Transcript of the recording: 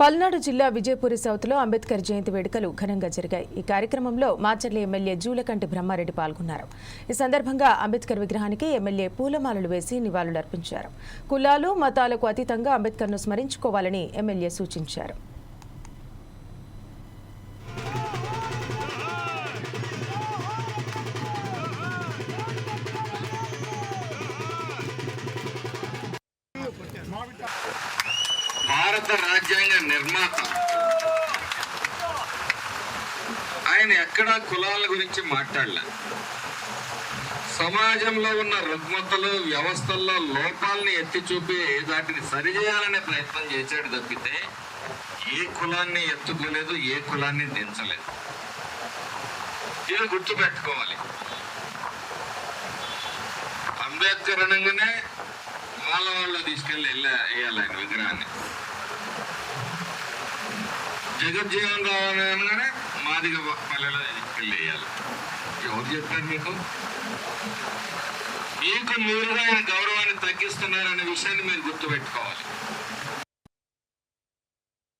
పల్నాడు జిల్లా విజయపురి సౌత్లో అంబేద్కర్ జయంతి వేడుకలు ఘనంగా జరిగాయి. ఈ కార్యక్రమంలో మాచర్ల ఎమ్మెల్యే జూలకంటి బ్రహ్మారెడ్డి పాల్గొన్నారు. ఈ సందర్భంగా అంబేద్కర్ విగ్రహానికి ఎమ్మెల్యే పూలమాలలు వేసి నివాళులర్పించారు. కులాలు మతాలకు అతీతంగా అంబేద్కర్ను స్మరించుకోవాలని ఎమ్మెల్యే సూచించారు. భారత రాజ్యాంగ నిర్మాత. ఆయన ఎక్కడా కులాల గురించి మాట్లాడలే. సమాజంలో ఉన్న రుగ్మతలు వ్యవస్థల్లో లోపాలని ఎత్తి చూపి వాటిని సరిచేయాలనే ప్రయత్నం చేశాడు తప్పితే ఏ కులాన్ని ఎత్తుకోలేదు ఏ కులాన్ని దించలేదు. ఇది గుర్తుపెట్టుకోవాలి. అంబేద్కర్ అనగానే వాళ్ళ వాళ్ళు తీసుకెళ్ళి వెళ్ళ వేయాలి ఆయన విగ్రహాన్ని. జగజ్జీవన్ రావు మాదిగ పల్లెలో తీసుకెళ్ళి వేయాలి ఎవరు చెప్పారు మీకు? మీకు మీరుగా ఆయన గౌరవాన్ని తగ్గిస్తున్నారనే విషయాన్ని మీరు గుర్తుపెట్టుకోవాలి.